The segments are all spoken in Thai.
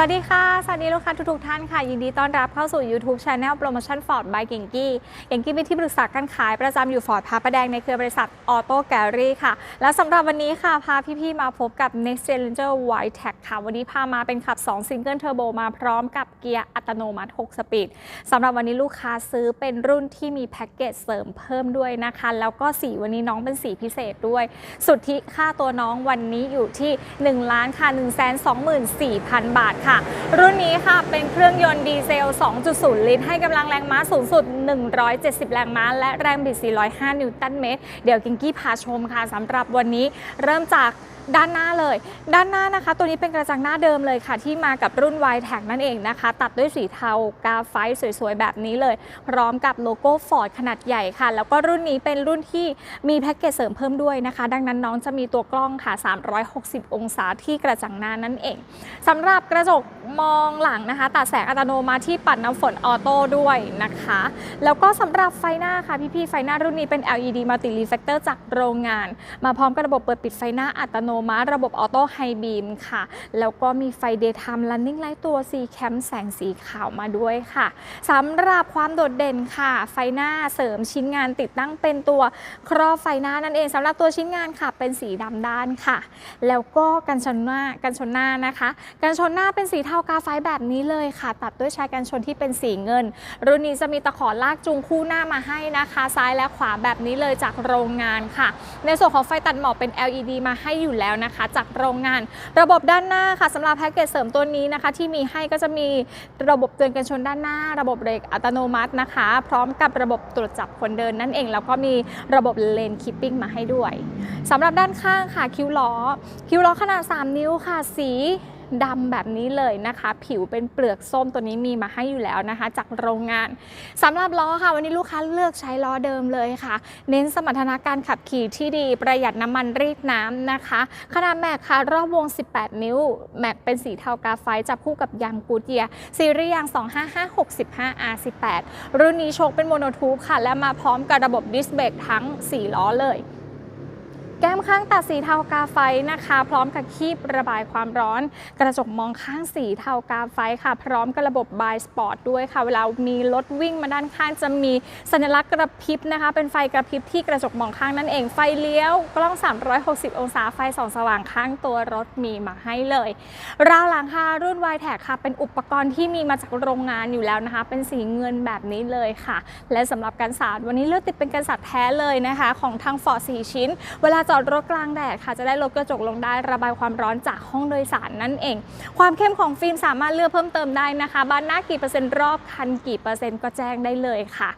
สวัสดีค่ะ สวัสดีลูกค้าทุกๆท่านค่ะ ยินดีต้อนรับเข้าสู่ YouTube Channel Promotion Ford by เก่งกี้เก่งกี้เป็นที่ปรึกษาการขายประจำอยู่ฟอร์ดพาประแดงในเครือบริษัทออโต้แกลลี่ค่ะ และสำหรับวันนี้ค่ะ พาพี่ๆมาพบกับ Next Challenger White Tech ค่ะ วันนี้พามาเป็นขับ 2 Single Turbo มาพร้อมกับเกียร์อัตโนมัติ 6 สปีดสำหรับวันนี้ลูกค้าซื้อเป็นรุ่นที่มีแพ็กเกจเสริมเพิ่มด้วยนะคะ แล้วก็สีวันนี้น้องเป็นสีพิเศษด้วย สุทธิค่าตัวน้องวันนี้อยู่ที่1ล้านค่ะ1 2 4 0 0 0 บาทค่ะรุ่นนี้ค่ะเป็นเครื่องยนต์ดีเซล 2.0 ลิตร ให้กำลังแรงม้าสูงสุด 170 แรงม้า และแรงบิด 405 นิวตันเมตร เดี๋ยวกิงกี้พาชมค่ะสำหรับวันนี้เริ่มจากด้านหน้าเลย ด้านหน้านะคะ ตัวนี้เป็นกระจังหน้าเดิมเลยค่ะ ที่มากับรุ่น y t แ c นั่นเองนะคะ ตัดด้วยสีเทากาไฟสวยๆ แบบนี้เลย พร้อมกับโลโก้ Ford ขนาดใหญ่ค่ะ แล้วก็รุ่นนี้เป็นรุ่นที่มีแพ็กเกจเสริมเพิ่มด้วยนะคะ ดังนั้นน้องจะมีตัวกล้องค่ะ 360 องศาที่กระจังหน้านั่นเองสำหรับกระจกมองหลังนะคะ ตัดแสงอัตโนมัติที่ปัดน้ำฝนออโต้ด้วยนะคะ แล้วก็สำหรับไฟหน้าค่ะพี่ๆไฟหน้ารุ่นนี้เป็น LED Multi Reflector จากโรงงาน มาพร้อมกับระบบเปิดปิดไฟหน้าอัตโนมัติ ระบบออโต้ไฮบีมค่ะ แล้วก็มีไฟ Daytime Running Light ตัว C Cam แสงสีขาวมาด้วยค่ะสำหรับความโดดเด่นค่ะ ไฟหน้าเสริมชิ้นงานติดตั้งเป็นตัวครอบไฟหน้านั่นเองสำหรับตัวชิ้นงานค่ะ เป็นสีดำด้านค่ะ แล้วก็กันชนหน้ากันชนหน้านะคะ กันชนหน้าเป็นสีเทากาไฟแบบนี้เลยค่ะ ตัดด้วยชายกันชนที่เป็นสีเงิน รุ่นนี้จะมีตะขอลากจูงคู่หน้ามาให้นะคะ ซ้ายและขวาแบบนี้เลยจากโรงงานค่ะ ในส่วนของไฟตัดหมอกเป็น LED มาให้อยู่แล้วนะคะ จากโรงงาน ระบบด้านหน้าค่ะสำหรับแพ็กเกจเสริมตัวนี้นะคะ ที่มีให้ก็จะมีระบบเตือนกันชนด้านหน้า ระบบเบรกอัตโนมัตินะคะ พร้อมกับระบบตรวจจับคนเดินนั่นเอง แล้วก็มีระบบเลนคิปปิ้งมาให้ด้วยสำหรับด้านข้างค่ะคิ้วล้อ คิ้วล้อขนาด 3 นิ้วค่ะสี ดำแบบนี้เลยนะคะ ผิวเป็นเปลือกส้มตัวนี้มีมาให้อยู่แล้วนะคะ จากโรงงานสำหรับล้อค่ะ วันนี้ลูกค้าเลือกใช้ล้อเดิมเลยค่ะ เน้นสมรรถนะการขับขี่ที่ดีประหยัดน้ำมันรีดน้ำนะคะขนาดแม็กค่ะรอบวง 18 นิ้ว แม็กเป็นสีเทากาไฟจับคู่กับยางกูเตียซีรีส์ยาง 25565 R18 รุ่นนี้โชคเป็นโมโนทูบค่ะ และมาพร้อมกับระบบดิสเบรกทั้ง 4 ล้อเลย แก้มข้างตัดสีเทากาไฟนะคะ พร้อมกับคีบระบายความร้อน กระจกมองข้างสีเทากาไฟค่ะ พร้อมกับระบบบายสปอร์ตด้วยค่ะ เวลามีรถวิ่งมาด้านข้างจะมีสัญลักษณ์กระพริบนะคะ เป็นไฟกระพริบที่กระจกมองข้างนั่นเองไฟเลี้ยวกล้อง 360 องศาไฟส่องสว่างข้างตัวรถมีมาให้เลยราวหลังค่ะรุ่น y t แ c ค่ะ เป็นอุปกรณ์ที่มีมาจากโรงงานอยู่แล้วนะคะ เป็นสีเงินแบบนี้เลยค่ะ และสำหรับกันสาดวันนี้เลือกติดเป็นกันสาดแท้เลยนะคะ ของทางฟอร์ด4ชิ้น เวลาจอดรถกลางแดดค่ะจะได้ลดกระจกลงได้ระบายความร้อนจากห้องโดยสารนั่นเอง ความเข้มของฟิล์มสามารถเลือกเพิ่มเติมได้นะคะบานหน้ากี่เปอร์เซ็นต์รอบคันกี่เปอร์เซ็นต์ก็แจ้งได้เลยค่ะ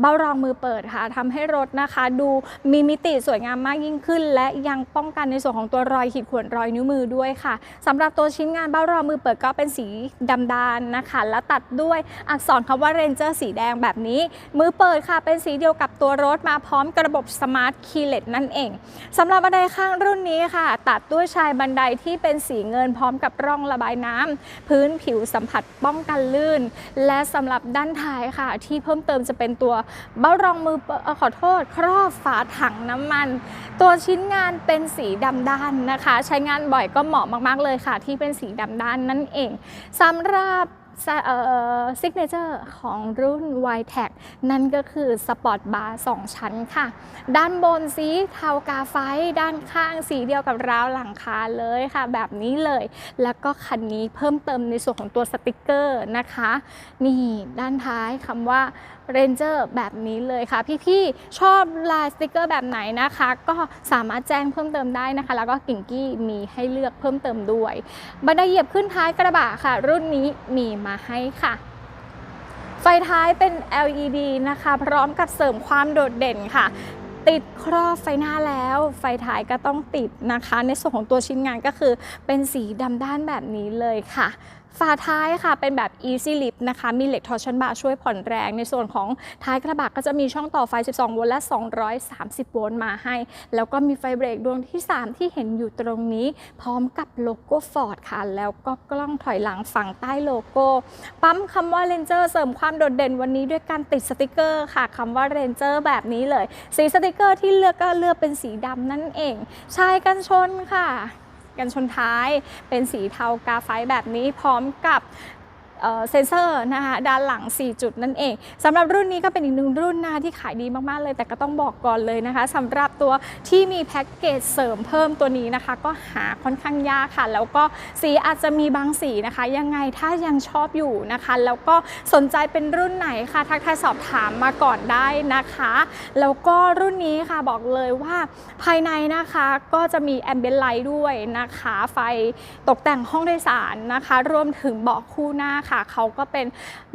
เบ้ารองมือเปิดค่ะทำให้รถนะคะ ดูมีมิติสวยงามมากยิ่งขึ้น และยังป้องกันในส่วนของตัวรอยขีดข่วนรอยนิ้วมือด้วยค่ะสำหรับตัวชิ้นงานเบ้ารองมือเปิดก็เป็นสีดำดานนะคะ และตัดด้วยอักษรคำว่า Ranger สีแดงแบบนี้ มือเปิดค่ะ เป็นสีเดียวกับตัวรถมาพร้อมกระบบ Smart Keyless นั่นเองสำหรับบันไดข้างรุ่นนี้ค่ะ ตัดด้วยชายบันไดที่เป็นสีเงินพร้อมกับร่องระบายน้ำพื้นผิวสัมผัสป้องกันลื่น และสำหรับด้านท้ายค่ะ ที่เพิ่มเติมจะเป็นตัวเบ้ารองมือขอโทษ ครอบฝาถังน้ำมัน ตัวชิ้นงานเป็นสีดำด้านนะคะ ใช้งานบ่อยก็เหมาะมากๆเลยค่ะ ที่เป็นสีดำด้านนั่นเองสำหรับซิกเนเจอร์ของรุ่น y t e c นั่นก็คือสปอร์ตบาร์2ชั้นค่ะ ด้านบนสีเทากาไฟ ด้านข้างสีเดียวกับราวหลังคาเลยค่ะ แบบนี้เลย แล้วก็คันนี้เพิ่มเติมในส่วนของตัวสติกเกอร์นะคะ นี่ด้านท้ายคำว่า Ranger แบบนี้เลยค่ะ พี่ๆชอบลายสติกเกอร์แบบไหนนะคะ ก็สามารถแจ้งเพิ่มเติมได้นะคะ แล้วก็กิ่งกี้มีให้เลือกเพิ่มเติมด้วยบันไดเหยียบขึ้นท้ายกระบะค่ะ รุ่นนี้มีมาให้ค่ะไฟท้ายเป็น LED นะคะ พร้อมกับเสริมความโดดเด่นค่ะ ติดครอบไฟหน้าแล้ว ไฟท้ายก็ต้องติดนะคะ ในส่วนของตัวชิ้นงานก็คือเป็นสีดำด้านแบบนี้เลยค่ะ ฝาท้ายค่ะเป็นแบบ easy lift นะคะ มีเหล็กทอร์ชันบาร์ช่วยผ่อนแรง ในส่วนของท้ายกระบะก็จะมีช่องต่อไฟ 12 โวลต์และ 230 โวลต์มาให้ แล้วก็มีไฟเบรกดวงที่ 3 ที่เห็นอยู่ตรงนี้ พร้อมกับโลโก้ Ford ค่ะ แล้วก็กล้องถอยหลังฝั่งใต้โลโก้ ปั๊มคำว่า Ranger เสริมความโดดเด่นวันนี้ด้วยการติดสติกเกอร์ค่ะคำว่า Ranger แบบนี้เลย สีสติกเกอร์ที่เลือกก็เลือกเป็นสีดำนั่นเองชายกันชนค่ะ กันชนท้าย เป็นสีเทากาไฟแบบนี้พร้อมกับ เซนเซอร์นะคะด้านหลัง 4 จุดนั่นเองสำหรับรุ่นนี้ก็เป็นอีกหนึ่งรุ่นนะคะที่ขายดีมากๆเลย แต่ก็ต้องบอกก่อนเลยนะคะสำหรับตัวที่มีแพ็กเกจเสริมเพิ่มตัวนี้นะคะ ก็หาค่อนข้างยากค่ะ แล้วก็สีอาจจะมีบางสีนะคะ ยังไงถ้ายังชอบอยู่นะคะ แล้วก็สนใจเป็นรุ่นไหนค่ะทักทายสอบถามมาก่อนได้นะคะ แล้วก็รุ่นนี้ค่ะบอกเลยว่าภายในนะคะก็จะมีแอมเบียนไลท์ด้วยนะคะ ไฟตกแต่งห้องโดยสารนะคะ รวมถึงเบาะคู่หน้าค่ะ เขาก็เป็น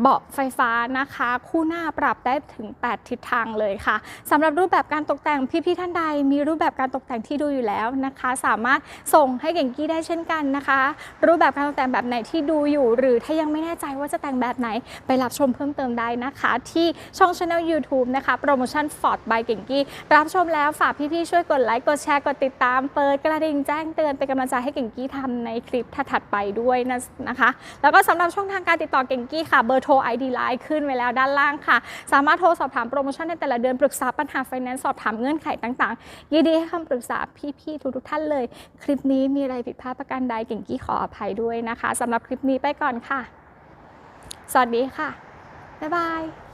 เบาะไฟฟ้านะคะ คู่หน้าปรับได้ถึง 8 ทิศทางเลยค่ะสำหรับรูปแบบการตกแต่งพี่ๆท่านใด มีรูปแบบการตกแต่งที่ดูอยู่แล้วนะคะ สามารถส่งให้เก่งกี้ได้เช่นกันนะคะ รูปแบบการตกแต่งแบบไหนที่ดูอยู่ หรือถ้ายังไม่แน่ใจว่าจะแต่งแบบไหนไปรับชมเพิ่มเติมได้นะคะ ที่ช่อง channel YouTube นะคะโปรโมชั่น Ford by เก่งกี้รับชมแล้วฝากพี่ๆช่วยกดไลค์กดแชร์กดติดตามเปิดกระดิ่งแจ้งเตือนเป็นกำลังใจให้เก่งกี้ทำในคลิปถัดๆไปด้วยนะนะคะ แล้วก็สำหรับช่องทางการติดต่อเก่งกี้ค่ะ เบอร์โทร ID ไลน์ขึ้นไว้แล้วด้านล่างค่ะ สามารถโทรสอบถามโปรโมชั่นในแต่ละเดือนปรึกษาปัญหาไฟแนนซ์สอบถามเงื่อนไขต่างๆ ยินดีให้คำปรึกษาพี่ๆทุกๆท่านเลย คลิปนี้มีอะไรผิดพลาดประการใดเก่งกี้ขออภัยด้วยนะคะสำหรับคลิปนี้ไปก่อนค่ะ สวัสดีค่ะบ๊ายบาย